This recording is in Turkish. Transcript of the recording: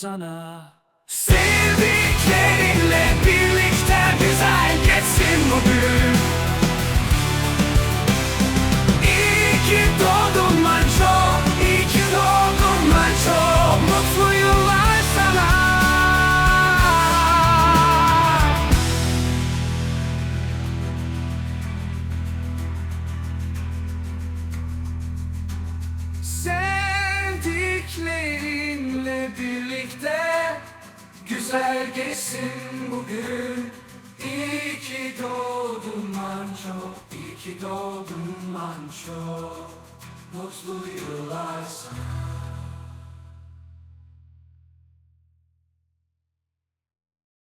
sana. Sevdiklerinle birlikte güzel geçsin bugün İyi ki doğdun Manço, iyi ki doğdun Manço. Mutlu yıllar sana. Sevdiklerinle birlikte Güzel geçsin bugün? İyi ki doğdun Manço İyi ki doğdun Manço. Mutlu